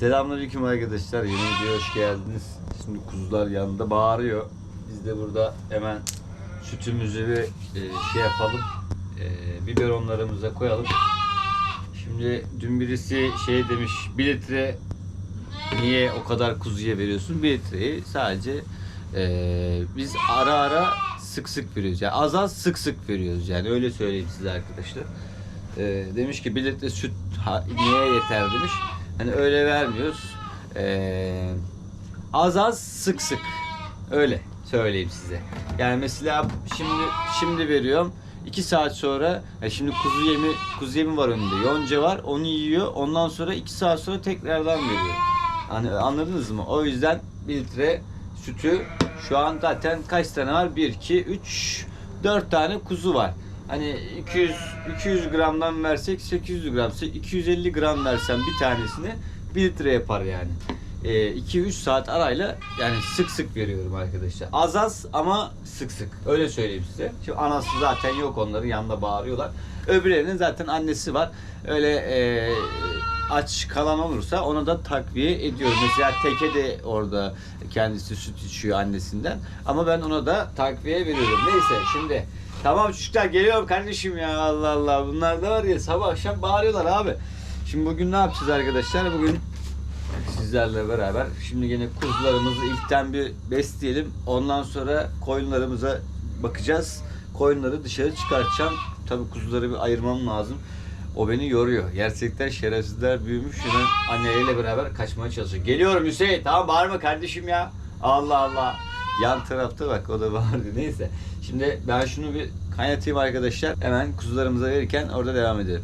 Selamünaleyküm arkadaşlar. Yeni videoya hoş geldiniz. Şimdi kuzular yanında bağırıyor. Biz de burada hemen sütümüzü bir e, şey yapalım. E, biberonlarımıza koyalım. Şimdi dün birisi şey demiş 1 litre niye o kadar kuzuya veriyorsun? 1 litreyi sadece e, biz ara ara sık sık veriyoruz. Yani az az sık sık veriyoruz yani öyle söyleyeyim size arkadaşlar. E, demiş ki 1 litre süt niye yeter demiş. Hani öyle vermiyoruz. E, az az sık sık öyle söyleyeyim size. Yani mesela şimdi şimdi veriyorum. 2 saat sonra ya şimdi kuzu yemi kuzu yemi var önünde. Yonca var. Onu yiyor. Ondan sonra 2 saat sonra tekrardan veriyor. Hani anladınız mı? O yüzden 1 litre sütü şu an zaten kaç tane var? 1 2 3 4 tane kuzu var. Hani 200 200 gramdan versek 800 gram, 250 gram versem bir tanesini 1 litre yapar yani. 2-3 saat arayla yani sık sık veriyorum arkadaşlar. Az az ama sık sık. Öyle söyleyeyim size. Şimdi anası zaten yok onların yanında bağırıyorlar. Öbürlerinin zaten annesi var. Öyle e, aç kalan olursa ona da takviye ediyorum. Mesela Teke de orada kendisi süt içiyor annesinden. Ama ben ona da takviye veriyorum. Neyse şimdi tamam çocuklar geliyorum kardeşim ya Allah Allah. Bunlar da var ya sabah akşam bağırıyorlar abi. Şimdi bugün ne yapacağız arkadaşlar? Bugün sizlerle beraber şimdi yine kuzularımızı ilkten bir besleyelim. Ondan sonra koyunlarımıza bakacağız. Koyunları dışarı çıkartacağım. Tabii kuzuları bir ayırmam lazım. O beni yoruyor. Gerçekten şerefsizler büyümüş. Hemen anneleriyle beraber kaçmaya çalışıyor. Geliyorum Hüseyin. Tamam bağırma kardeşim ya. Allah Allah. Yan tarafta bak o da bağırdı. Neyse. Şimdi ben şunu bir kaynatayım arkadaşlar. Hemen kuzularımıza verirken orada devam edelim.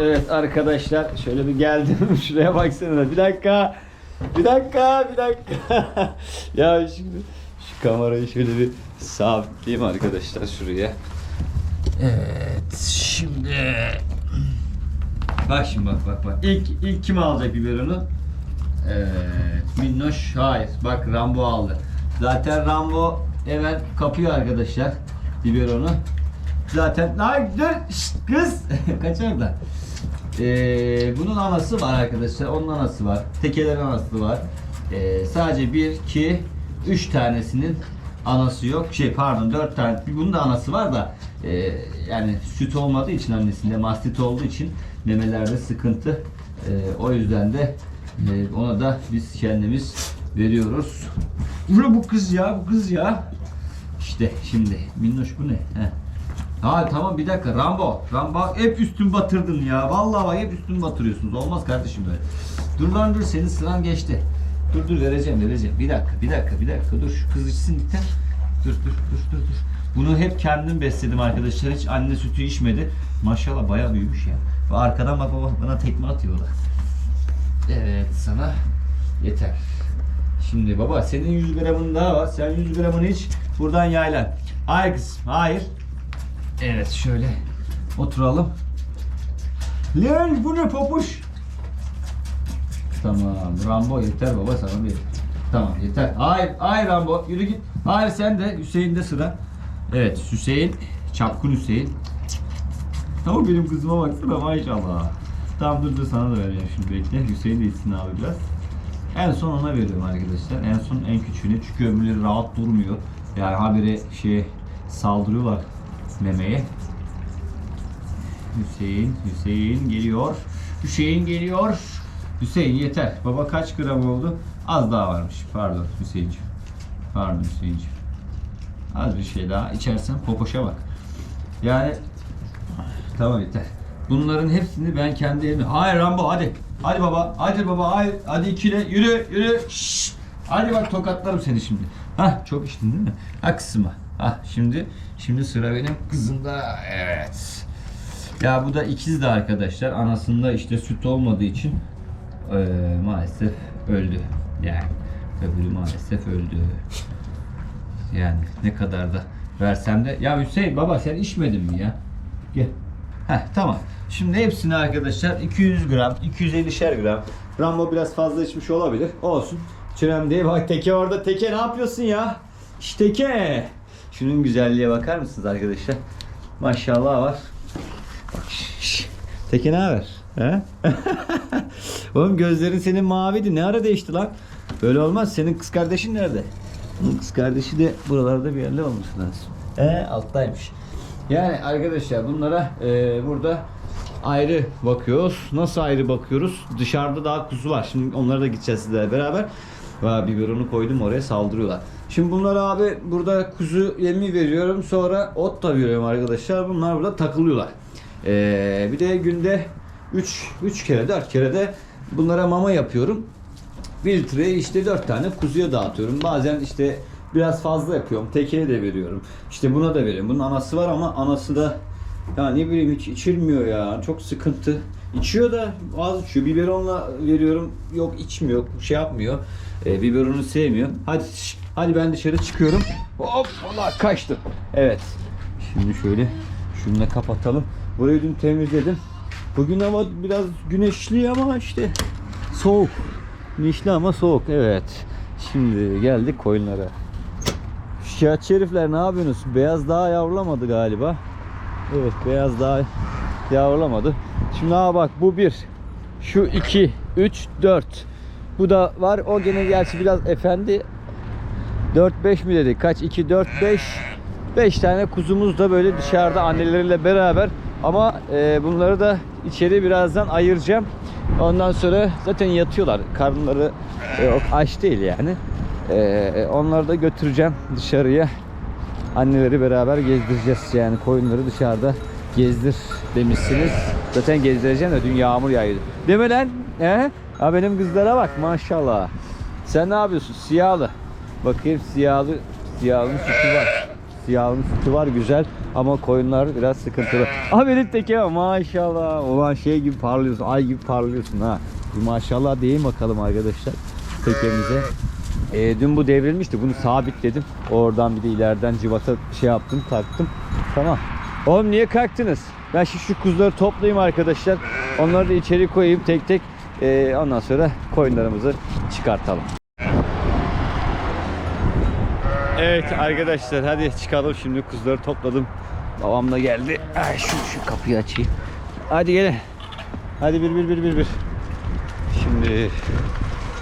Evet arkadaşlar şöyle bir geldim. Şuraya baksana bir dakika. Bir dakika bir dakika. Ya şimdi şu kamerayı şöyle bir sabitleyeyim arkadaşlar şuraya. Evet şimdi. Bak şimdi bak bak bak. İlk ilk kim alacak biberonu? Evet Minnoş. Hayır bak Rambo aldı. Zaten Rambo hemen kapıyor arkadaşlar biberonu Zaten ay dur şşt, kız kaçarlar. Ee, bunun anası var arkadaşlar. Onun anası var. Tekelerin anası var. Ee, sadece bir, iki, üç tanesinin anası yok. Şey pardon dört tane. Bunun da anası var da e, yani süt olmadığı için annesinde mastit olduğu için memelerde sıkıntı. E, o yüzden de e, ona da biz kendimiz veriyoruz. Bu bu kız ya bu kız ya. İşte şimdi minnoş bu ne? Heh. Ha tamam bir dakika Rambo. Rambo hep üstün batırdın ya. Vallahi hep üstün batırıyorsunuz. Olmaz kardeşim böyle. Dur lan dur senin sıran geçti. Dur dur vereceğim vereceğim. Bir dakika bir dakika bir dakika dur şu kız içsin tane. Dur dur dur dur dur. Bunu hep kendim besledim arkadaşlar. Hiç anne sütü içmedi. Maşallah bayağı büyümüş ya. Ve arkadan bak baba bana tekme atıyor o da. Evet sana yeter. Şimdi baba senin 100 gramın daha var. Sen 100 gramını iç. Buradan yaylan. Hayır kızım hayır. Evet şöyle oturalım. Lan bu ne papuş? Tamam Rambo yeter baba sana bir. Tamam yeter. Hayır hayır Rambo yürü git. Hayır sen de Hüseyin de sıra. Evet Hüseyin çapkın Hüseyin. Ama benim kızıma baksana maşallah. Tamam dur dur sana da vereceğim şimdi bekle. Hüseyin de içsin abi biraz. En son ona veriyorum arkadaşlar. En son en küçüğüne çünkü öbürleri rahat durmuyor. Yani habire şey saldırıyorlar memeye. Hüseyin, Hüseyin geliyor. Hüseyin geliyor. Hüseyin yeter. Baba kaç gram oldu? Az daha varmış. Pardon Hüseyinciğim. Pardon Hüseyinciğim. Az bir şey daha içersen popoşa bak. Yani tamam yeter. Bunların hepsini ben kendi elimle... Hayır Rambo hadi. Hadi baba. Hadi baba. Hayır. Hadi ikile. Yürü. Yürü. Şşş. Hadi bak tokatlarım seni şimdi. Hah çok içtin değil mi? Ha kısma. Hah şimdi şimdi sıra benim kızımda. Evet. Ya bu da ikiz de arkadaşlar. Anasında işte süt olmadığı için eee, maalesef öldü. Yani öbürü maalesef öldü. Yani ne kadar da versem de ya Hüseyin baba sen içmedin mi ya? Gel. Heh tamam. Şimdi hepsini arkadaşlar 200 gram, 250'şer gram. Rambo biraz fazla içmiş olabilir. Olsun. Çırem değil. Bak Teke orada. Teke ne yapıyorsun ya? İşte. Şunun güzelliğe bakar mısınız arkadaşlar? Maşallah var. Bak şş. Teke ne haber? He? Oğlum gözlerin senin maviydi. Ne ara değişti lan? Böyle olmaz. Senin kız kardeşin nerede? Bunun kız kardeşi de buralarda bir yerde olması lazım. He alttaymış. Yani arkadaşlar bunlara e, burada ayrı bakıyoruz. Nasıl ayrı bakıyoruz? Dışarıda daha kuzu var. Şimdi onlara da gideceğiz sizlerle beraber. Va biberonu koydum oraya saldırıyorlar. Şimdi bunlar abi burada kuzu yemi veriyorum. Sonra ot da veriyorum arkadaşlar. Bunlar burada takılıyorlar. Ee, bir de günde 3 3 kere 4 kere de bunlara mama yapıyorum. 1 litreye işte 4 tane kuzuya dağıtıyorum. Bazen işte biraz fazla yapıyorum. Tekeye de veriyorum. İşte buna da veriyorum. Bunun anası var ama anası da ya ne bileyim hiç içilmiyor ya. Çok sıkıntı. İçiyor da az içiyor. Biberonla veriyorum. Yok içmiyor. Şey yapmıyor. E, biberonu sevmiyor. Hadi hadi ben dışarı çıkıyorum. Hop Allah kaçtı. Evet. Şimdi şöyle şunu kapatalım. Burayı dün temizledim. Bugün hava biraz güneşli ama işte soğuk. Güneşli ama soğuk. Evet. Şimdi geldik koyunlara. Şikayetçi herifler ne yapıyorsunuz? Beyaz daha yavrulamadı galiba. Evet beyaz daha yavrulamadı. Şimdi ha bak bu bir. Şu iki, üç, dört. Bu da var. O gene gerçi biraz efendi. 4-5 mi dedik? Kaç? 2, 4, 5. 5 tane kuzumuz da böyle dışarıda anneleriyle beraber. Ama e, bunları da içeri birazdan ayıracağım. Ondan sonra zaten yatıyorlar. Karnları e, aç değil yani. E, onları da götüreceğim dışarıya. Anneleri beraber gezdireceğiz yani koyunları dışarıda gezdir demişsiniz. Zaten gezdireceğim de dün yağmur yağıyordu. Mi lan? He? Ha benim kızlara bak maşallah. Sen ne yapıyorsun? Siyahlı. Bakayım siyahlı. Siyahlının sütü var. Siyahlının sütü var güzel ama koyunlar biraz sıkıntılı. Ah benim teke maşallah. Ulan şey gibi parlıyorsun. Ay gibi parlıyorsun ha. Bir maşallah diyeyim bakalım arkadaşlar tekemize. E, dün bu devrilmişti. Bunu sabitledim. Oradan bir de ileriden civata şey yaptım, taktım. Tamam. Oğlum niye kalktınız? Ben şu, şu kuzuları toplayayım arkadaşlar. Onları da içeri koyayım tek tek. E, ondan sonra koyunlarımızı çıkartalım. Evet arkadaşlar hadi çıkalım şimdi kuzuları topladım. Babam da geldi. Ay şu şu kapıyı açayım. Hadi gelin. Hadi bir bir bir bir bir. Şimdi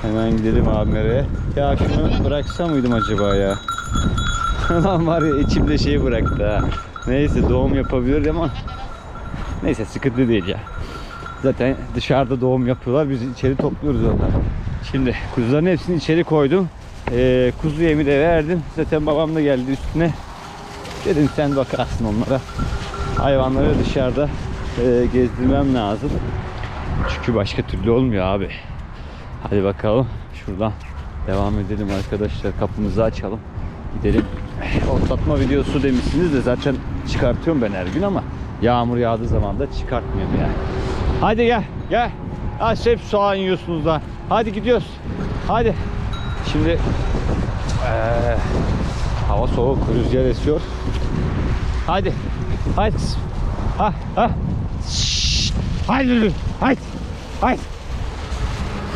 hemen gidelim abi nereye? Ya şunu bıraksa mıydım acaba ya? Lan var ya içimde şey bıraktı ha. Neyse doğum yapabilir ama neyse sıkıntı değil ya. Zaten dışarıda doğum yapıyorlar. Biz içeri topluyoruz onları. Şimdi kuzuların hepsini içeri koydum. Ee, kuzu yemi de verdim. Zaten babam da geldi üstüne. Dedim sen bakarsın onlara. Hayvanları dışarıda e, gezdirmem lazım. Çünkü başka türlü olmuyor abi. Hadi bakalım şuradan devam edelim arkadaşlar. Kapımızı açalım. Gidelim. Otlatma videosu demişsiniz de zaten çıkartıyorum ben her gün ama yağmur yağdığı zaman da çıkartmıyorum yani. Hadi gel gel. Ha, hep soğan yiyorsunuz da. Hadi gidiyoruz. Hadi. Şimdi eee, hava soğuk, rüzgar esiyor. Hadi. Hadi. Ha ha. Şşş. Haydi. Haydi. Haydi.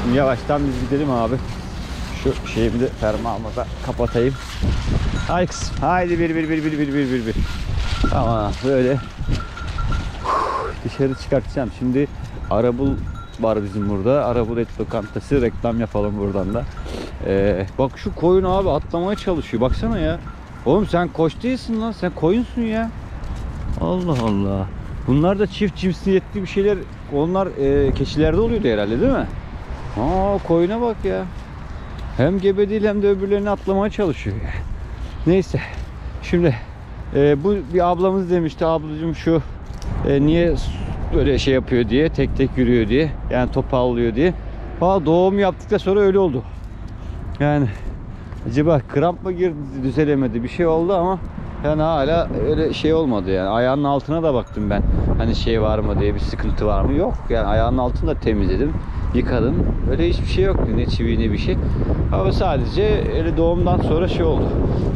Şimdi yavaştan biz gidelim abi. Şu şeyimi de fermuarımı da kapatayım. Haydi kızım. Haydi bir bir bir bir bir bir bir bir. Tamam böyle dışarı çıkartacağım. Şimdi Arabul var bizim burada. Arabul et lokantası reklam yapalım buradan da. Ee, bak şu koyun abi atlamaya çalışıyor. Baksana ya. Oğlum sen koç değilsin lan. Sen koyunsun ya. Allah Allah. Bunlar da çift cinsiyetli bir şeyler. Onlar e, keçilerde oluyordu herhalde değil mi? Aa koyuna bak ya. Hem gebe değil hem de öbürlerini atlamaya çalışıyor. Neyse. Şimdi e, bu bir ablamız demişti ablacığım şu e, niye böyle şey yapıyor diye tek tek yürüyor diye yani topallıyor diye. Valla doğum yaptıktan sonra öyle oldu. Yani acaba kramp mı girdi düzelemedi bir şey oldu ama yani hala öyle şey olmadı yani. Ayağının altına da baktım ben. Hani şey var mı diye bir sıkıntı var mı? Yok. Yani ayağının altını da temizledim yıkadım öyle hiçbir şey yoktu ne çivi ne bir şey. Ama sadece öyle doğumdan sonra şey oldu.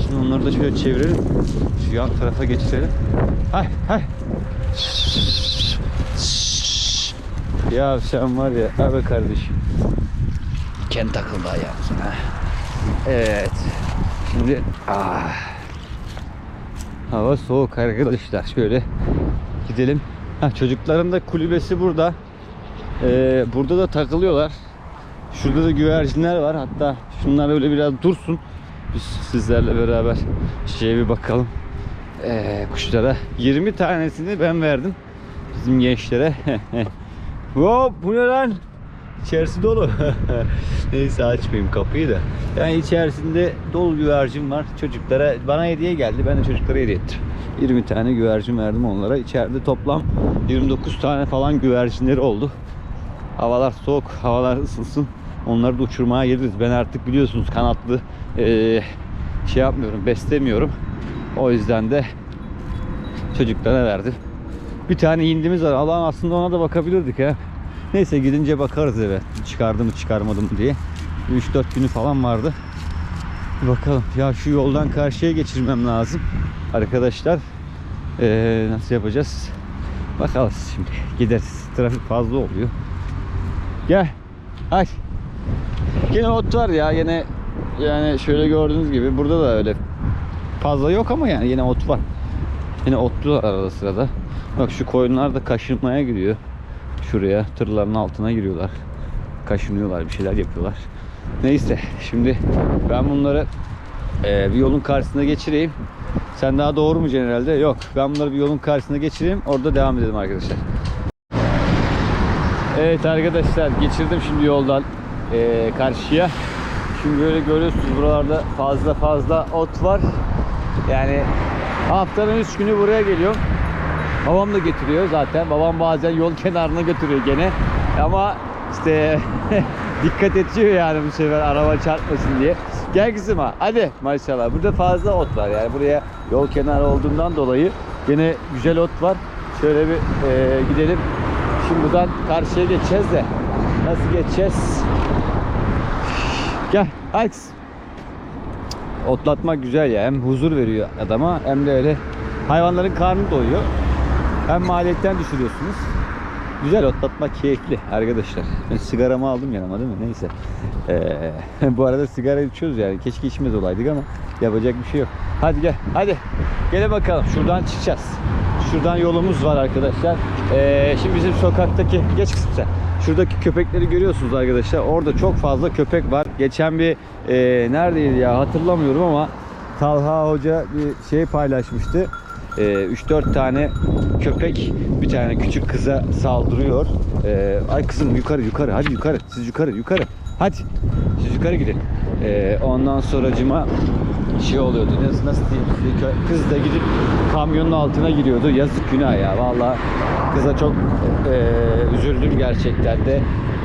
Şimdi onları da şöyle çevirelim. Şu yan tarafa geçirelim. Hay hay. Ya sen var ya abi kardeşim. Diken takıldı ayağımıza evet. Şimdi ah. Hava soğuk arkadaşlar. Şöyle gidelim. Ha, çocukların da kulübesi burada. Ee, burada da takılıyorlar. Şurada da güvercinler var. Hatta şunlar öyle biraz dursun. Biz sizlerle beraber şeye bir bakalım. Ee, kuşlara. 20 tanesini ben verdim. Bizim gençlere. Hop bu ne lan? İçerisi dolu. Neyse açmayayım kapıyı da. Yani içerisinde dolu güvercin var. Çocuklara bana hediye geldi. Ben de çocuklara hediye ettim. 20 tane güvercin verdim onlara. İçeride toplam 29 tane falan güvercinleri oldu. Havalar soğuk, havalar ısınsın. Onları da uçurmaya geliriz. Ben artık biliyorsunuz kanatlı eee, şey yapmıyorum, beslemiyorum. O yüzden de çocuklara verdim. Bir tane hindimiz var. Allah'ın aslında ona da bakabilirdik ha. Neyse gidince bakarız eve. Çıkardı mı çıkarmadı mı diye. 3-4 günü falan vardı. Bakalım. Ya şu yoldan karşıya geçirmem lazım. Arkadaşlar eee, nasıl yapacağız? Bakalım şimdi. Gideriz. Trafik fazla oluyor. Gel. Ay. Yine ot var ya. Yine yani şöyle gördüğünüz gibi burada da öyle fazla yok ama yani yine ot var. Yine otlular arada sırada. Bak şu koyunlar da kaşınmaya gidiyor. Şuraya tırların altına giriyorlar. Kaşınıyorlar, bir şeyler yapıyorlar. Neyse şimdi ben bunları eee, bir yolun karşısına geçireyim. Sen daha doğru mu herhalde? Yok. Ben bunları bir yolun karşısına geçireyim. Orada devam edelim arkadaşlar. Evet arkadaşlar geçirdim şimdi yoldan eee, karşıya. Şimdi böyle görüyorsunuz buralarda fazla fazla ot var. Yani haftanın 3 günü buraya geliyorum. Babam da getiriyor zaten. Babam bazen yol kenarına götürüyor gene. Ama işte dikkat ediyor yani bu sefer araba çarpmasın diye. Gel kızım ha. Hadi maşallah. Burada fazla ot var yani buraya yol kenarı olduğundan dolayı gene güzel ot var. Şöyle bir eee, gidelim. Şimdi buradan karşıya geçeceğiz de. Nasıl geçeceğiz? Gel. Kızım. Otlatmak güzel ya. Hem huzur veriyor adama hem de öyle hayvanların karnı doyuyor. Hem maliyetten düşürüyorsunuz. Güzel otlatmak keyifli arkadaşlar. Ben sigaramı aldım yanıma değil mi? Neyse. Ee, bu arada sigara içiyoruz yani. Keşke içmez olaydık ama yapacak bir şey yok. Hadi gel. Hadi. Gel bakalım. Şuradan çıkacağız. Şuradan yolumuz var arkadaşlar. Ee, şimdi bizim sokaktaki... Geç kızım sen. Şuradaki köpekleri görüyorsunuz arkadaşlar. Orada çok fazla köpek var. Geçen bir e, neredeydi ya hatırlamıyorum ama Talha Hoca bir şey paylaşmıştı. E, 3-4 tane köpek bir tane küçük kıza saldırıyor. E, ay kızım yukarı yukarı hadi yukarı siz yukarı yukarı hadi siz yukarı gidin. E, ondan sonracıma şey oluyordu. Nasıl, nasıl diyeyim? Kız da gidip kamyonun altına giriyordu. Yazık günah ya. Vallahi kıza çok e, üzüldüm gerçekten de.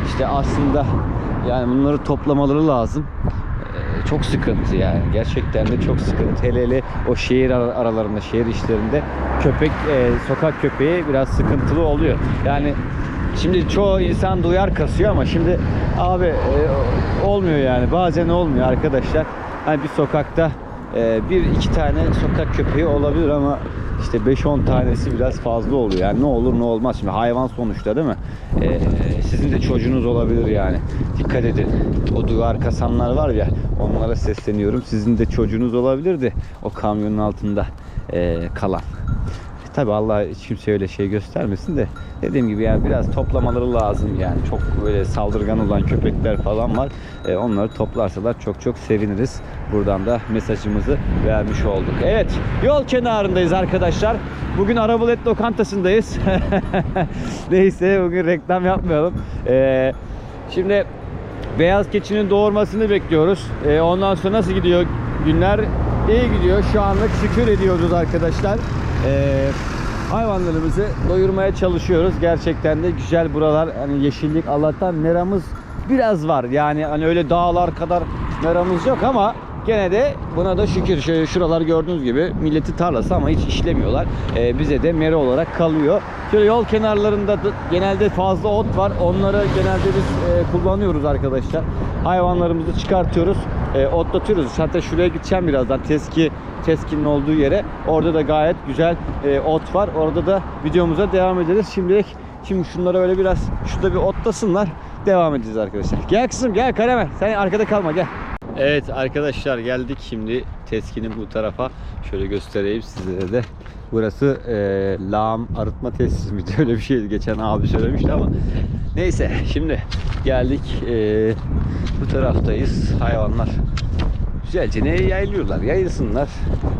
İşte aslında yani bunları toplamaları lazım. Ee, çok sıkıntı yani. Gerçekten de çok sıkıntı. Hele hele o şehir ara- aralarında şehir işlerinde köpek e, sokak köpeği biraz sıkıntılı oluyor. Yani şimdi çoğu insan duyar kasıyor ama şimdi abi e, olmuyor yani. Bazen olmuyor arkadaşlar. Hani bir sokakta e, bir iki tane sokak köpeği olabilir ama işte 5-10 tanesi biraz fazla oluyor. Yani ne olur ne olmaz. Şimdi hayvan sonuçta değil mi? Ee, sizin de çocuğunuz olabilir yani. Dikkat edin. O duvar kasanlar var ya onlara sesleniyorum. Sizin de çocuğunuz olabilirdi. O kamyonun altında ee, kalan. Tabi Allah hiç kimse öyle şey göstermesin de dediğim gibi yani biraz toplamaları lazım yani. Çok böyle saldırgan olan köpekler falan var. Ee, onları toplarsalar çok çok seviniriz. Buradan da mesajımızı vermiş olduk. Evet yol kenarındayız arkadaşlar. Bugün Arabalet lokantasındayız. Neyse bugün reklam yapmayalım. Ee, şimdi beyaz keçinin doğurmasını bekliyoruz. Ee, ondan sonra nasıl gidiyor günler? İyi gidiyor. Şu anlık şükür ediyoruz arkadaşlar ee, hayvanlarımızı doyurmaya çalışıyoruz. Gerçekten de güzel buralar. Hani yeşillik Allah'tan meramız biraz var. Yani hani öyle dağlar kadar meramız yok ama gene de buna da şükür. Şöyle şuralar gördüğünüz gibi milleti tarlası ama hiç işlemiyorlar. Ee, bize de mera olarak kalıyor. Şöyle yol kenarlarında da genelde fazla ot var. Onları genelde biz e, kullanıyoruz arkadaşlar. Hayvanlarımızı çıkartıyoruz. E, otlatıyoruz. Hatta şuraya gideceğim birazdan. Teski Teski'nin olduğu yere. Orada da gayet güzel e, ot var. Orada da videomuza devam ederiz. Şimdilik şimdi şunları öyle biraz şurada bir otlasınlar. Devam edeceğiz arkadaşlar. Gel kızım gel Karame. Sen arkada kalma gel. Evet arkadaşlar geldik şimdi Teski'nin bu tarafa. Şöyle göstereyim sizlere de. Burası e, lağım arıtma tesisi miydi? Öyle bir şeydi. Geçen abi söylemişti ama. Neyse şimdi geldik. E, bu taraftayız. Hayvanlar güzelce ne yayılıyorlar. Yayılsınlar.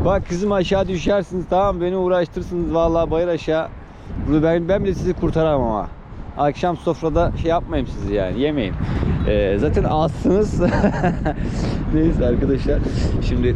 Bak kızım aşağı düşersiniz tamam beni uğraştırsınız vallahi bayır aşağı. Bunu ben, ben bile sizi kurtaramam ama. Akşam sofrada şey yapmayayım sizi yani yemeyin. Ee, zaten azsınız. Neyse arkadaşlar. Şimdi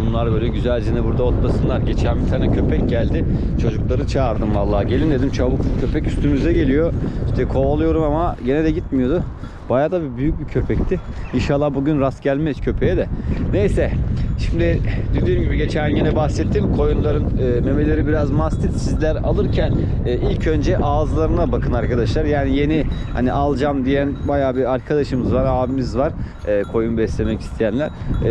bunlar böyle güzelce burada otlasınlar. Geçen bir tane köpek geldi. Çocukları çağırdım vallahi. Gelin dedim çabuk köpek üstümüze geliyor. İşte kovalıyorum ama gene de gitmiyordu. Bayağı da bir büyük bir köpekti. İnşallah bugün rast gelmez köpeğe de. Neyse. Şimdi dediğim gibi geçen yine bahsettim. Koyunların e, memeleri biraz mastit. Sizler alırken e, ilk önce ağızlarına bakın arkadaşlar. Yani yeni hani alacağım diyen bayağı bir arkadaşımız var, abimiz var. E, koyun beslemek isteyenler. E,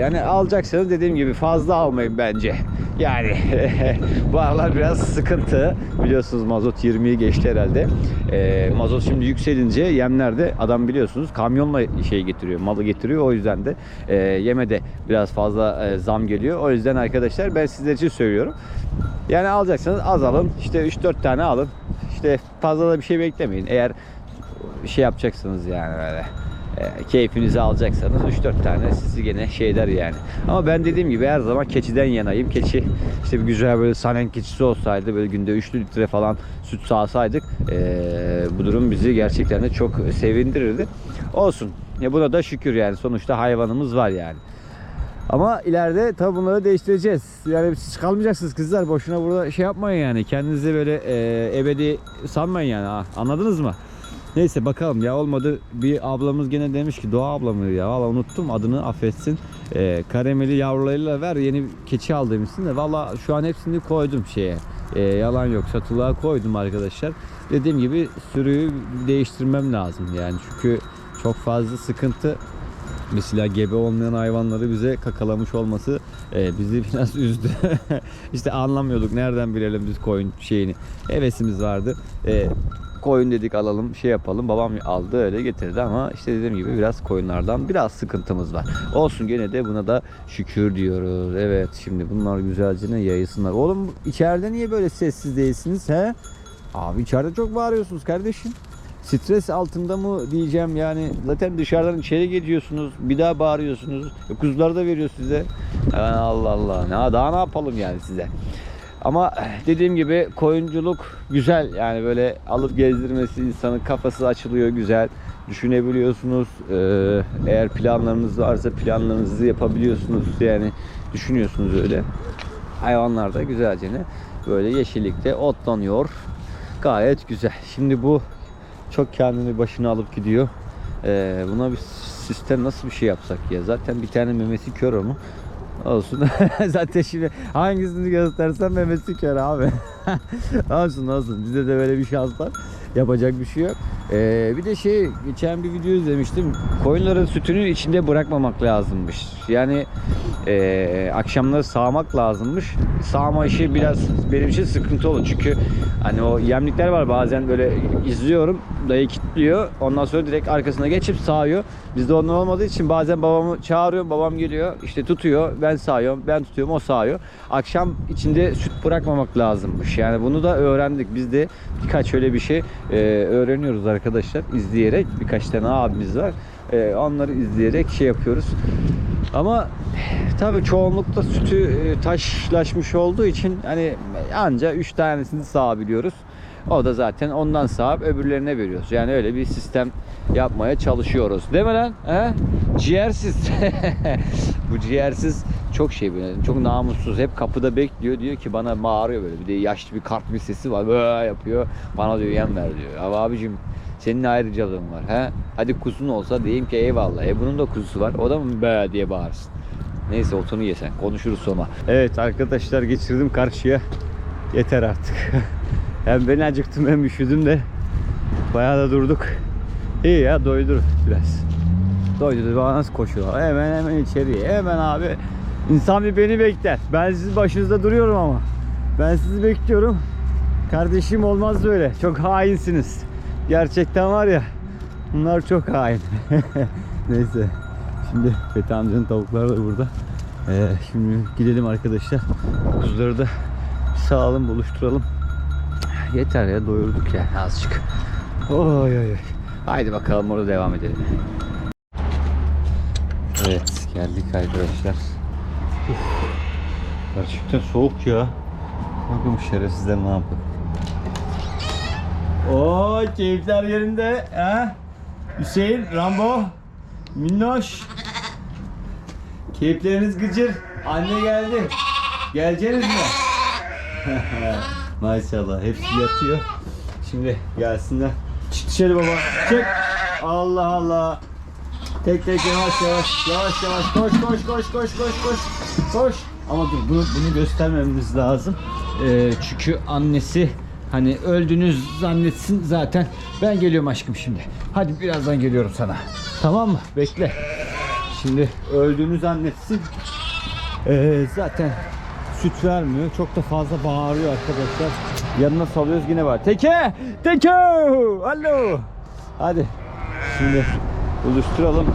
yani alacaksanız dediğim gibi fazla almayın bence. Yani bu aralar biraz sıkıntı. Biliyorsunuz mazot 20'yi geçti herhalde. E, mazot şimdi yükselince yemlerde adam biliyorsunuz kamyonla şey getiriyor, malı getiriyor. O yüzden de e, yeme de biraz fazla e, zam geliyor. O yüzden arkadaşlar ben sizler için söylüyorum. Yani alacaksanız az alın. İşte 3-4 tane alın. İşte fazla da bir şey beklemeyin. Eğer şey yapacaksınız yani böyle e, keyfinizi alacaksanız 3-4 tane sizi gene şey eder yani. Ama ben dediğim gibi her zaman keçiden yanayım. Keçi işte bir güzel böyle sanen keçisi olsaydı böyle günde 3 litre falan süt sağsaydık e, bu durum bizi gerçekten de çok sevindirirdi. Olsun. Ya buna da şükür yani sonuçta hayvanımız var yani. Ama ileride tabi bunları değiştireceğiz. Yani siz kalmayacaksınız kızlar. Boşuna burada şey yapmayın yani. Kendinizi böyle e, ebedi sanmayın yani. Anladınız mı? Neyse bakalım ya olmadı. Bir ablamız gene demiş ki Doğa ablamı ya valla unuttum adını affetsin. E, karameli yavrularıyla ver yeni keçi al demişsin de valla şu an hepsini koydum şeye. E, yalan yok satılığa koydum arkadaşlar. Dediğim gibi sürüyü değiştirmem lazım yani çünkü çok fazla sıkıntı Mesela gebe olmayan hayvanları bize kakalamış olması e, bizi biraz üzdü. işte anlamıyorduk nereden bilelim biz koyun şeyini. Hevesimiz vardı. E, koyun dedik alalım şey yapalım. Babam aldı öyle getirdi ama işte dediğim gibi biraz koyunlardan biraz sıkıntımız var. Olsun gene de buna da şükür diyoruz. Evet şimdi bunlar güzelce ne yayılsınlar. Oğlum içeride niye böyle sessiz değilsiniz he? Abi içeride çok bağırıyorsunuz kardeşim. Stres altında mı diyeceğim yani zaten dışarıdan içeri geliyorsunuz bir daha bağırıyorsunuz kuzuları da veriyor size Yani Allah Allah ne daha ne yapalım yani size ama dediğim gibi koyunculuk güzel. Yani böyle alıp gezdirmesi insanın kafası açılıyor güzel. Düşünebiliyorsunuz. Ee, eğer planlarınız varsa planlarınızı yapabiliyorsunuz. Yani düşünüyorsunuz öyle. Hayvanlar da güzelce ne? Böyle yeşillikte otlanıyor. Gayet güzel. Şimdi bu çok kendini başına alıp gidiyor. Ee, buna bir sistem nasıl bir şey yapsak ya? Zaten bir tane memesi kör onu. Olsun. Zaten şimdi hangisini göstersem memesi kör abi. olsun olsun. Bizde de böyle bir şans var. Yapacak bir şey yok. Ee, bir de şey geçen bir video izlemiştim. Koyunların sütünü içinde bırakmamak lazımmış. Yani e, akşamları sağmak lazımmış. Sağma işi biraz benim için sıkıntı olur. Çünkü hani o yemlikler var bazen böyle izliyorum. Dayı kilitliyor. Ondan sonra direkt arkasına geçip sağıyor. Bizde ondan olmadığı için bazen babamı çağırıyorum. Babam geliyor. işte tutuyor. Ben sağıyorum. Ben tutuyorum. O sağıyor. Akşam içinde süt bırakmamak lazımmış. Yani bunu da öğrendik. Biz de birkaç öyle bir şey e, öğreniyoruz arkadaşlar. izleyerek. Birkaç tane abimiz var. E, onları izleyerek şey yapıyoruz. Ama tabii çoğunlukla sütü e, taşlaşmış olduğu için hani anca 3 tanesini sağabiliyoruz. O da zaten ondan sağıp öbürlerine veriyoruz. Yani öyle bir sistem yapmaya çalışıyoruz. Değil mi lan? He? Ciğersiz. Bu ciğersiz çok şey böyle. Çok namussuz. Hep kapıda bekliyor. Diyor ki bana bağırıyor böyle. Bir de yaşlı bir kart bir sesi var. Böyle yapıyor. Bana diyor yem ver diyor. Ya abicim senin ayrıcalığın var. He? Hadi kusun olsa diyeyim ki eyvallah. E bunun da kuzusu var. O da mı be diye bağırsın. Neyse otunu yesen. Konuşuruz sonra. Evet arkadaşlar geçirdim karşıya. Yeter artık. hem ben acıktım hem üşüdüm de. Bayağı da durduk. İyi ya doydur biraz. Doydu bana nasıl koşuyor? Hemen hemen içeriye. Hemen abi. İnsan bir beni bekler. Ben sizin başınızda duruyorum ama. Ben sizi bekliyorum. Kardeşim olmaz böyle. Çok hainsiniz. Gerçekten var ya. Bunlar çok hain. Neyse. Şimdi Fethi amcanın tavukları da burada. Ee, şimdi gidelim arkadaşlar. Kuzuları da sağalım buluşturalım. Yeter ya doyurduk ya azıcık. Oy oy oy. Haydi bakalım orada devam edelim. Evet geldik arkadaşlar. Uf, gerçekten soğuk ya. Bakın bu şerefsizler ne yapıyor. Oo keyifler yerinde. Ha? Hüseyin, Rambo, Minnoş. Keyifleriniz gıcır. Anne geldi. Geleceğiniz mi? Maşallah hepsi yatıyor. Şimdi gelsinler. Çık dışarı baba. Çık. Allah Allah. Tek tek yavaş yavaş yavaş yavaş koş koş koş koş koş koş koş. Ama dur bunu bunu göstermemiz lazım. Ee, çünkü annesi hani öldünüz zannetsin zaten. Ben geliyorum aşkım şimdi. Hadi birazdan geliyorum sana. Tamam mı? Bekle. Şimdi öldüğünü zannetsin. Ee, zaten süt vermiyor. Çok da fazla bağırıyor arkadaşlar. Yanına salıyoruz yine var. Teke! Teke! Alo! Hadi. Şimdi buluşturalım.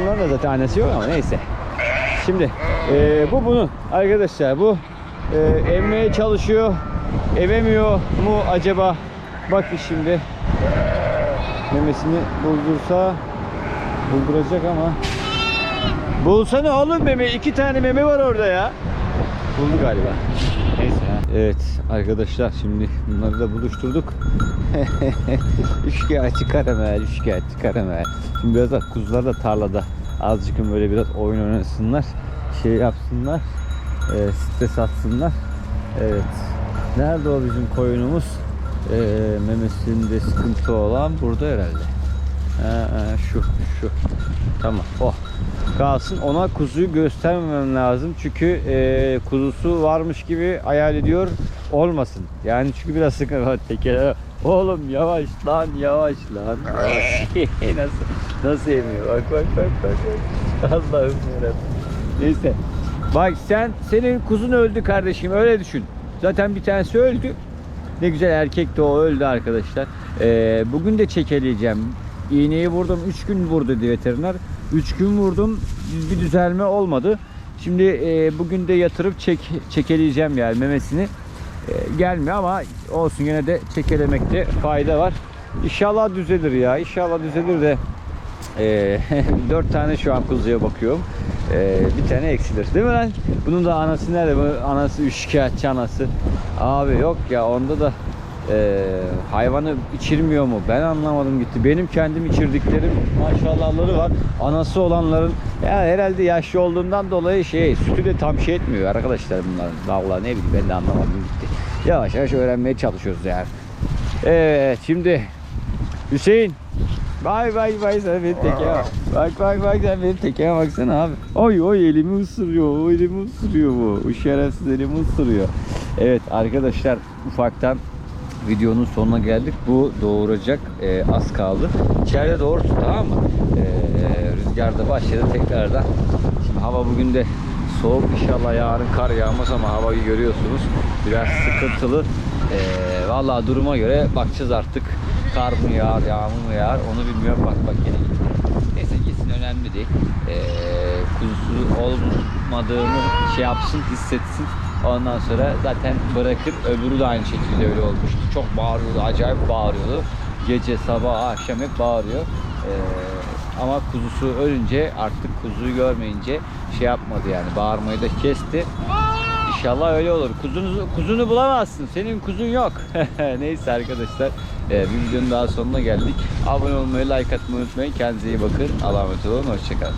Bunların da zaten annesi yok ama neyse. Şimdi eee, bu bunun arkadaşlar bu eee, emmeye çalışıyor. Ememiyor mu acaba? Bakın şimdi memesini buldursa bulduracak ama Bulsana oğlum meme. iki tane meme var orada ya. Buldu galiba. Evet arkadaşlar şimdi bunları da buluşturduk. üçkağıtçı karamel, üçkağıtçı karamel. Şimdi biraz da kuzular da tarlada azıcık böyle biraz oyun oynasınlar. Şey yapsınlar. E, stres atsınlar. Evet. Nerede o bizim koyunumuz? E, memesinde sıkıntı olan burada herhalde. Ha, ha, şu şu. Tamam. Oh. Kalsın. Ona kuzuyu göstermemem lazım. Çünkü e, kuzusu varmış gibi hayal ediyor. Olmasın. Yani çünkü biraz sıkıntı var. Tekere. Oğlum yavaş lan yavaş lan. Nasıl nasıl yemiyor? Bak bak bak bak. Allah'ım yarabbim. Neyse. Bak sen senin kuzun öldü kardeşim öyle düşün. Zaten bir tanesi öldü. Ne güzel erkek de o öldü arkadaşlar. Ee, bugün de çekeleyeceğim. İğneyi vurdum. 3 gün vurdu veteriner. 3 gün vurdum. Bir düzelme olmadı. Şimdi e, bugün de yatırıp çek, çekeleyeceğim yani memesini. E, gelmiyor ama olsun yine de çekelemekte fayda var. İnşallah düzelir ya. İnşallah düzelir de e, 4 tane şu an kuzuya bakıyorum. E, bir tane eksilir. Değil mi lan? Bunun da anası nerede? Bu anası üçkağıtçı anası. Abi yok ya onda da e, hayvanı içirmiyor mu? Ben anlamadım gitti. Benim kendim içirdiklerim maşallahları var. Anası olanların ya herhalde yaşlı olduğundan dolayı şey sütü de tam şey etmiyor arkadaşlar bunların. Vallahi ne bileyim ben de anlamadım gitti. Yavaş yavaş öğrenmeye çalışıyoruz yani. Evet şimdi Hüseyin Bay bay bay sen beni tekeye bak. Bak bak bak sen beni tekeye baksana abi. Oy oy elimi ısırıyor. O elimi ısırıyor bu. Bu şerefsiz elimi ısırıyor. Evet arkadaşlar ufaktan videonun sonuna geldik. Bu doğuracak e, az kaldı. İçeride doğursun tamam mı? E, rüzgar da başladı tekrardan. Şimdi hava bugün de soğuk inşallah yarın kar yağmaz ama havayı görüyorsunuz. Biraz sıkıntılı. E, vallahi duruma göre bakacağız artık. Kar mı yağar, yağmur mu yağar onu bilmiyorum. Bak bak yine. Neyse gitsin önemli değil. E, kuzusu olmadığını şey yapsın, hissetsin. Ondan sonra zaten bırakır. Öbürü de aynı şekilde öyle olmuştu. Çok bağırıyordu, acayip bağırıyordu. Gece, sabah, akşam hep bağırıyor. Ee, ama kuzusu ölünce artık kuzuyu görmeyince şey yapmadı yani bağırmayı da kesti. İnşallah öyle olur. Kuzunu, kuzunu bulamazsın. Senin kuzun yok. Neyse arkadaşlar. Ee, bir videonun daha sonuna geldik. Abone olmayı, like atmayı unutmayın. Kendinize iyi bakın. Allah'a emanet olun. Hoşçakalın.